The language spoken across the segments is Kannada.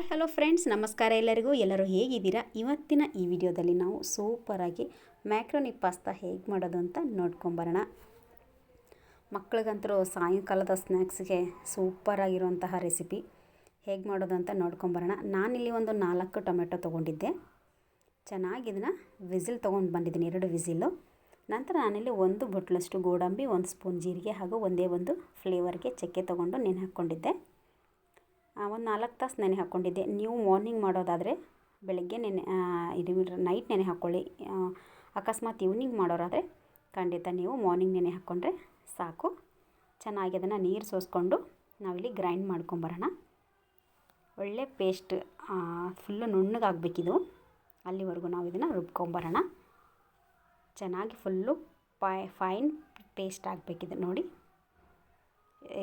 ಹಾಯ್, ಹಲೋ ಫ್ರೆಂಡ್ಸ್, ನಮಸ್ಕಾರ ಎಲ್ಲರಿಗೂ. ಎಲ್ಲರೂ ಹೇಗಿದ್ದೀರಾ? ಇವತ್ತಿನ ಈ ವಿಡಿಯೋದಲ್ಲಿ ನಾವು ಸೂಪರಾಗಿ ಮ್ಯಾಕ್ರೋನಿ ಪಾಸ್ತಾ ಹೇಗೆ ಮಾಡೋದು ಅಂತ ನೋಡ್ಕೊಂಬರೋಣ. ಮಕ್ಳಿಗಂತರೂ ಸಾಯಂಕಾಲದ ಸ್ನ್ಯಾಕ್ಸ್ಗೆ ಸೂಪರಾಗಿರುವಂತಹ ರೆಸಿಪಿ ಹೇಗೆ ಮಾಡೋದು ಅಂತ ನೋಡ್ಕೊಂಬರೋಣ. ನಾನಿಲ್ಲಿ ಒಂದು ನಾಲ್ಕು ಟೊಮೆಟೊ ತೊಗೊಂಡಿದ್ದೆ. ಚೆನ್ನಾಗಿ ಇದನ್ನು ವಿಸಿಲ್ ತೊಗೊಂಡು ಬಂದಿದ್ದೀನಿ, ಎರಡು ವಿಸಿಲು. ನಂತರ ನಾನಿಲ್ಲಿ ಒಂದು ಬುಟ್ಲಷ್ಟು ಗೋಡಂಬಿ, ಒಂದು ಸ್ಪೂನ್ ಜೀರಿಗೆ ಹಾಗೂ ಒಂದೇ ಒಂದು ಫ್ಲೇವರ್ಗೆ ಚಕ್ಕೆ ತೊಗೊಂಡು ನೆನೆ ಹಾಕ್ಕೊಂಡಿದ್ದೆ ಒಂದು ನಾಲ್ಕು ತಾಸು ನೆನೆ ಹಾಕ್ಕೊಂಡಿದ್ದೆ ನೀವು ಮಾರ್ನಿಂಗ್ ಮಾಡೋದಾದರೆ ಬೆಳಗ್ಗೆ ನೆನೆ ಇದು ನೈಟ್ ನೆನೆ ಹಾಕ್ಕೊಳ್ಳಿ ಅಕಸ್ಮಾತ್ ಈವ್ನಿಂಗ್ ಮಾಡೋರಾದರೆ ಖಂಡಿತ ನೀವು ಮಾರ್ನಿಂಗ್ ನೆನೆ ಹಾಕ್ಕೊಂಡ್ರೆ ಸಾಕು. ಚೆನ್ನಾಗಿ ಅದನ್ನು ನೀರು ಸೋಸ್ಕೊಂಡು ನಾವಿಲ್ಲಿ ಗ್ರೈಂಡ್ ಮಾಡ್ಕೊಂಬರೋಣ ಒಳ್ಳೆ ಪೇಸ್ಟ್ ಫುಲ್ಲು ನುಣ್ಣಗಾಗಬೇಕಿದು. ಅಲ್ಲಿವರೆಗೂ ನಾವು ಇದನ್ನು ರುಬ್ಕೊಂಬರೋಣ ಚೆನ್ನಾಗಿ ಫುಲ್ಲು ಪೈ ಫೈನ್ ಪೇಸ್ಟ್ ಆಗಬೇಕಿದೆ ನೋಡಿ.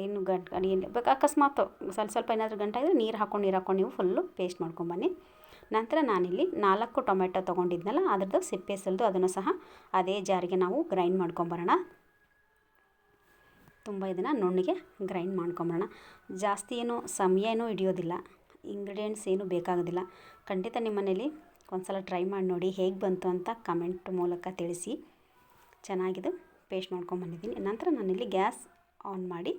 ಏನು ಗಂಟು ಏನು ಬೇಕು ಅಕಸ್ಮಾತ್ ಸ್ವಲ್ಪ ಸ್ವಲ್ಪ ಏನಾದರೂ ಗಂಟಾದರೆ ನೀರು ಹಾಕ್ಕೊಂಡು ನೀರು ಹಾಕ್ಕೊಂಡು ನೀವು ಫುಲ್ಲು ಪೇಸ್ಟ್ ಮಾಡ್ಕೊಂಬನ್ನಿ ನಂತರ ನಾನಿಲ್ಲಿ ನಾಲ್ಕು ಟೊಮೆಟೊ ತೊಗೊಂಡಿದ್ನಲ್ಲ, ಅದ್ರದ್ದು ಸಿಪ್ಪೆ ಸಲ್ದು ಅದನ್ನು ಸಹ ಅದೇ ಜಾರಿಗೆ ನಾವು ಗ್ರೈಂಡ್ ಮಾಡ್ಕೊಂಬರೋಣ ತುಂಬ ಇದನ್ನು ನುಣ್ಣಿಗೆ ಗ್ರೈಂಡ್ ಮಾಡ್ಕೊಂಬರೋಣ ಜಾಸ್ತಿ ಏನು ಸಮಯ ಏನೂ ಹಿಡಿಯೋದಿಲ್ಲ. ಇಂಗ್ರೀಡಿಯೆಂಟ್ಸ್ ಏನು ಬೇಕಾಗೋದಿಲ್ಲ. ಖಂಡಿತ ನಿಮ್ಮ ಮನೇಲಿ ಒಂದು ಸಲ ಟ್ರೈ ಮಾಡಿ ನೋಡಿ ಹೇಗೆ ಬಂತು ಅಂತ ಕಮೆಂಟ್ ಮೂಲಕ ತಿಳಿಸಿ. ಚೆನ್ನಾಗಿದೆ ಪೇಸ್ಟ್ ಮಾಡ್ಕೊಂಬಂದಿದ್ದೀನಿ ನಂತರ ನಾನಿಲ್ಲಿ ಗ್ಯಾಸ್ ಆನ್ ಮಾಡಿ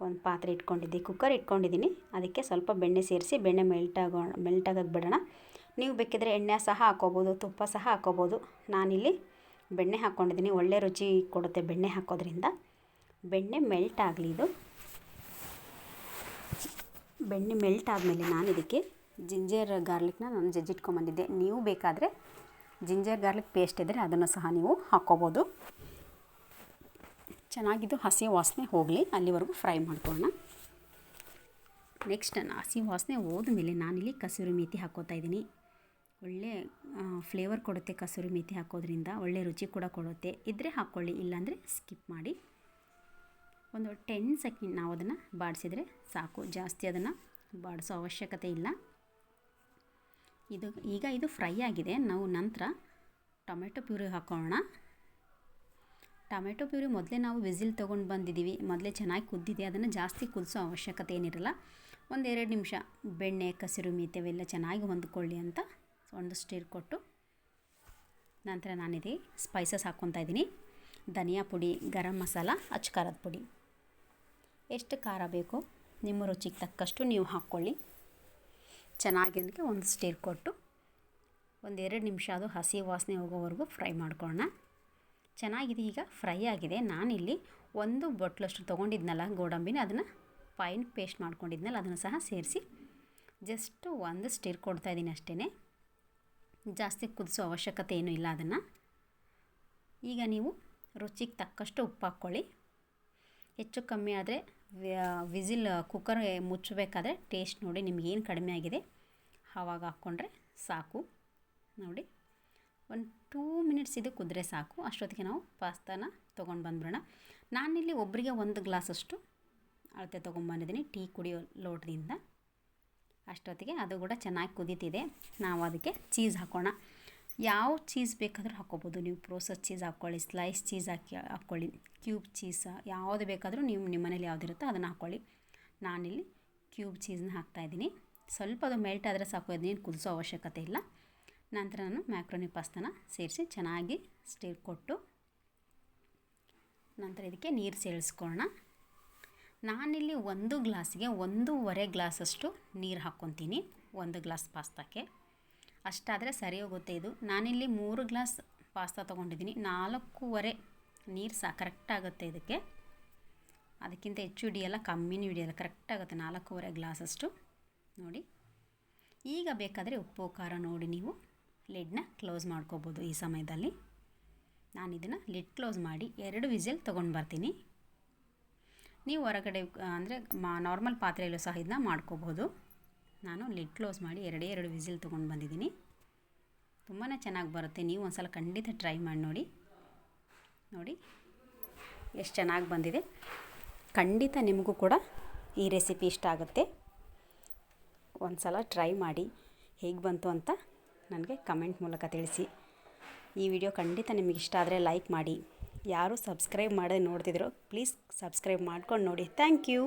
ಒಂದು ಪಾತ್ರೆ ಇಟ್ಕೊಂಡಿದ್ದೆ ಕುಕ್ಕರ್ ಇಟ್ಕೊಂಡಿದ್ದೀನಿ. ಅದಕ್ಕೆ ಸ್ವಲ್ಪ ಬೆಣ್ಣೆ ಸೇರಿಸಿ ಬೆಣ್ಣೆ ಮೆಲ್ಟ್ ಆಗೋ ಮೆಲ್ಟ್ ಮೆಲ್ಟಾಗಕ್ಕೆ ಬಿಡೋಣ. ನೀವು ಬೇಕಿದ್ರೆ ಎಣ್ಣೆ ಸಹ ಹಾಕ್ಕೋಬೋದು ತುಪ್ಪ ಸಹ ಹಾಕ್ಕೋಬೋದು ನಾನಿಲ್ಲಿ ಬೆಣ್ಣೆ ಹಾಕ್ಕೊಂಡಿದ್ದೀನಿ. ಒಳ್ಳೆ ರುಚಿ ಕೊಡುತ್ತೆ ಬೆಣ್ಣೆ ಹಾಕೋದ್ರಿಂದ. ಬೆಣ್ಣೆ ಮೆಲ್ಟ್ ಆಗಲಿ ಇದು. ಬೆಣ್ಣೆ ಮೆಲ್ಟ್ ಆದಮೇಲೆ ನಾನು ಇದಕ್ಕೆ ಜಿಂಜರ್ ಗಾರ್ಲಿಕ್ನ ನಾನು ಜಜ್ಜಿಟ್ಕೊಂಬಂದಿದ್ದೆ ನೀವು ಬೇಕಾದರೆ ಜಿಂಜರ್ ಗಾರ್ಲಿಕ್ ಪೇಸ್ಟ್ ಇದ್ದರೆ ಅದನ್ನು ಸಹ ನೀವು ಹಾಕ್ಕೋಬೋದು ಚೆನ್ನಾಗಿದ್ದು ಹಸಿ ವಾಸನೆ ಹೋಗಲಿ, ಅಲ್ಲಿವರೆಗೂ ಫ್ರೈ ಮಾಡ್ಕೊಳ್ಳೋಣ. ನೆಕ್ಸ್ಟ್ ಹಸಿ ವಾಸನೆ ಹೋದ್ಮೇಲೆ ನಾನಿಲ್ಲಿ ಕಸೂರಿ ಮೇಥಿ ಹಾಕೋತಾ ಇದ್ದೀನಿ. ಒಳ್ಳೆ ಫ್ಲೇವರ್ ಕೊಡುತ್ತೆ ಕಸೂರಿ ಮೇಥಿ ಹಾಕೋದ್ರಿಂದ, ಒಳ್ಳೆ ರುಚಿ ಕೂಡ ಕೊಡುತ್ತೆ. ಇದ್ದರೆ ಹಾಕ್ಕೊಳ್ಳಿ, ಇಲ್ಲಾಂದರೆ ಸ್ಕಿಪ್ ಮಾಡಿ. ಒಂದು ಟೆನ್ ಸೆಕೆಂಡ್ ನಾವು ಅದನ್ನು ಬಾಡಿಸಿದರೆ ಸಾಕು. ಜಾಸ್ತಿ ಅದನ್ನು ಬಾಡಿಸೋ ಅವಶ್ಯಕತೆ ಇಲ್ಲ. ಇದು, ಈಗ ಇದು ಫ್ರೈ ಆಗಿದೆ. ನಾವು ನಂತರ ಟೊಮೆಟೊ ಪ್ಯೂರಿ ಹಾಕೋಣ ಟೊಮೆಟೊ ಪ್ಯೂರಿ ಮೊದಲೇ ನಾವು ವಿಸಿಲ್ ತೊಗೊಂಡು ಬಂದಿದ್ದೀವಿ ಮೊದಲೇ ಚೆನ್ನಾಗಿ ಕುದ್ದಿದೆ. ಅದನ್ನು ಜಾಸ್ತಿ ಕುದಿಸೋ ಅವಶ್ಯಕತೆ ಏನಿರಲ್ಲ. ಒಂದು ಎರಡು ನಿಮಿಷ ಬೆಣ್ಣೆ, ಕಸಿರು, ಮೀತೆ ಅವೆಲ್ಲ ಚೆನ್ನಾಗಿ ಹೊಂದ್ಕೊಳ್ಳಿ ಅಂತ ಒಂದು ಸ್ಟೀರ್ ಕೊಟ್ಟು ನಂತರ ನಾನಿದೆ ಸ್ಪೈಸಸ್ ಹಾಕ್ಕೊತಾ ಇದ್ದೀನಿ. ಧನಿಯಾ ಪುಡಿ, ಗರಂ ಮಸಾಲ ಅಚ್ಕಾರದ ಪುಡಿ. ಎಷ್ಟು ಖಾರ ಬೇಕು ನಿಮ್ಮ ರುಚಿಗೆ ತಕ್ಕಷ್ಟು ನೀವು ಹಾಕ್ಕೊಳ್ಳಿ. ಚೆನ್ನಾಗಿ ಅದಕ್ಕೆ ಒಂದು ಸ್ಟೀರ್ ಕೊಟ್ಟು ಒಂದು ಎರಡು ನಿಮಿಷ ಅದು ಹಸಿ ವಾಸನೆ ಹೋಗೋವರೆಗೂ ಫ್ರೈ ಮಾಡ್ಕೊಳ್ಳೋಣ. ಚೆನ್ನಾಗಿದೆ, ಈಗ ಫ್ರೈ ಆಗಿದೆ. ನಾನಿಲ್ಲಿ ಒಂದು ಬಟ್ಲಷ್ಟು ತೊಗೊಂಡಿದ್ನಲ್ಲ ಗೋಡಂಬಿನ, ಅದನ್ನು ಫೈನ್ ಪೇಸ್ಟ್ ಮಾಡ್ಕೊಂಡಿದ್ನಲ್ಲ, ಅದನ್ನು ಸಹ ಸೇರಿಸಿ ಜಸ್ಟ್ ಒಂದು ಸ್ಟಿರ್ ಕೊಡ್ತಾ ಇದ್ದೀನಿ ಅಷ್ಟೇ ಜಾಸ್ತಿ ಕುದಿಸೋ ಅವಶ್ಯಕತೆ ಏನೂ ಇಲ್ಲ ಅದನ್ನು. ಈಗ ನೀವು ರುಚಿಗೆ ತಕ್ಕಷ್ಟು ಉಪ್ಪು ಹಾಕ್ಕೊಳ್ಳಿ. ಹೆಚ್ಚು ಕಮ್ಮಿ ಆದರೆ ವಿಸಿಲ್ ಕುಕ್ಕರ್ ಮುಚ್ಚಬೇಕಾದ್ರೆ ಟೇಸ್ಟ್ ನೋಡಿ ನಿಮಗೇನು ಕಡಿಮೆ ಆಗಿದೆ. ಆವಾಗ ಹಾಕ್ಕೊಂಡ್ರೆ ಸಾಕು. ನೋಡಿ. ಒಂದು ಟೂ ಮಿನಿಟ್ಸ್ ಇದು ಕುದ್ರೆ ಸಾಕು. ಅಷ್ಟೊತ್ತಿಗೆ ನಾವು ಪಾಸ್ತಾನ ತೊಗೊಂಡು ಬಂದ್ಬಿಡೋಣ. ನಾನಿಲ್ಲಿ ಒಬ್ಬರಿಗೆ ಒಂದು ಗ್ಲಾಸಷ್ಟು ಅಳತೆ ತೊಗೊಂಬಂದಿದ್ದೀನಿ ಟೀ ಕುಡಿಯೋ ಲೋಟದಿಂದ. ಅಷ್ಟೊತ್ತಿಗೆ ಅದು ಕೂಡ ಚೆನ್ನಾಗಿ ಕುದೀತಿದೆ. ನಾವು ಅದಕ್ಕೆ ಚೀಸ್ ಹಾಕೋಣ. ಯಾವ ಚೀಸ್ ಬೇಕಾದರೂ ಹಾಕ್ಕೋಬೋದು ನೀವು ಪ್ರೋಸೆಸ್ ಚೀಸ್ ಹಾಕ್ಕೊಳ್ಳಿ ಸ್ಲೈಸ್ ಚೀಸ್ ಹಾಕಿ ಹಾಕ್ಕೊಳ್ಳಿ ಕ್ಯೂಬ್ ಚೀಸ್ ಯಾವುದು ಬೇಕಾದರೂ ನೀವು ನಿಮ್ಮ ಮನೇಲಿ ಯಾವುದಿರುತ್ತೋ ಅದನ್ನು ಹಾಕ್ಕೊಳ್ಳಿ ನಾನಿಲ್ಲಿ ಕ್ಯೂಬ್ ಚೀಸ್ನ ಹಾಕ್ತಾಯಿದ್ದೀನಿ ಸ್ವಲ್ಪ ಅದು ಮೆಲ್ಟ್ ಆದರೆ ಸಾಕು. ಅದನ್ನೇನು ಕುದಿಸೋ ಅವಶ್ಯಕತೆ ಇಲ್ಲ. ನಂತರ ನಾನು ಮ್ಯಾಕ್ರೋನಿ ಪಾಸ್ತಾನ ಸೇರಿಸಿ ಚೆನ್ನಾಗಿ ಸ್ಟೀರ್ ಕೊಟ್ಟು ನಂತರ ಇದಕ್ಕೆ ನೀರು ಸೇರಿಸ್ಕೊಳ್ಳೋಣ. ನಾನಿಲ್ಲಿ ಒಂದು ಗ್ಲಾಸ್ಗೆ ಒಂದೂವರೆ ಗ್ಲಾಸಷ್ಟು ನೀರು ಹಾಕ್ಕೊತೀನಿ, ಒಂದು ಗ್ಲಾಸ್ ಪಾಸ್ತಾಕ್ಕೆ. ಅಷ್ಟಾದರೆ ಸರಿ ಹೋಗುತ್ತೆ ಇದು. ನಾನಿಲ್ಲಿ ಮೂರು ಗ್ಲಾಸ್ ಪಾಸ್ತಾ ತೊಗೊಂಡಿದ್ದೀನಿ. ನಾಲ್ಕೂವರೆ ನೀರು ಸಹ ಕರೆಕ್ಟಾಗುತ್ತೆ ಇದಕ್ಕೆ. ಅದಕ್ಕಿಂತ ಹೆಚ್ಚು ಹಿಡಿಯಲ್ಲ ಕಮ್ಮಿನೂ ಹಿಡಿಯಲ್ಲ ಕರೆಕ್ಟಾಗುತ್ತೆ ನಾಲ್ಕೂವರೆ ಗ್ಲಾಸಷ್ಟು ನೋಡಿ. ಈಗ ಬೇಕಾದರೆ ಉಪ್ಪು, ಖಾರ ನೋಡಿ ನೀವು. ಲಿಡ್ನ ಕ್ಲೋಸ್ ಮಾಡ್ಕೋಬೋದು ಈ ಸಮಯದಲ್ಲಿ. ನಾನು ಇದನ್ನು ಲಿಡ್ ಕ್ಲೋಸ್ ಮಾಡಿ ಎರಡು ವಿಸಿಲ್ ತೊಗೊಂಡು ಬರ್ತೀನಿ. ನೀವು ಹೊರಗಡೆ, ಅಂದರೆ ಮಾ, ನಾರ್ಮಲ್ ಪಾತ್ರೆಯಲ್ಲೂ ಸಹ ಇದನ್ನ ಮಾಡ್ಕೋಬೋದು. ನಾನು ಲಿಡ್ ಕ್ಲೋಸ್ ಮಾಡಿ ಎರಡೇ ಎರಡು ವಿಸಿಲ್ ತೊಗೊಂಡು ಬಂದಿದ್ದೀನಿ. ತುಂಬಾ ಚೆನ್ನಾಗಿ ಬರುತ್ತೆ. ನೀವು ಒಂದು ಸಲ ಖಂಡಿತ ಟ್ರೈ ಮಾಡಿ ನೋಡಿ. ನೋಡಿ ಎಷ್ಟು ಚೆನ್ನಾಗಿ ಬಂದಿದೆ. ಖಂಡಿತ ನಿಮಗೂ ಕೂಡ ಈ ರೆಸಿಪಿ ಇಷ್ಟ ಆಗುತ್ತೆ. ಒಂದು ಸಲ ಟ್ರೈ ಮಾಡಿ ಹೇಗೆ ಬಂತು ಅಂತ ನನಗೆ ಕಮೆಂಟ್ ಮೂಲಕ ತಿಳಿಸಿ. ಈ ವಿಡಿಯೋ ಖಂಡಿತ ನಿಮಗೆ ಇಷ್ಟ ಆದರೆ ಲೈಕ್ ಮಾಡಿ. ಯಾರು ಸಬ್ಸ್ಕ್ರೈಬ್ ಮಾಡದೆ ನೋಡ್ತಿದ್ರೋ, ಪ್ಲೀಸ್ ಸಬ್ಸ್ಕ್ರೈಬ್ ಮಾಡ್ಕೊಂಡು ನೋಡಿ. Thank you.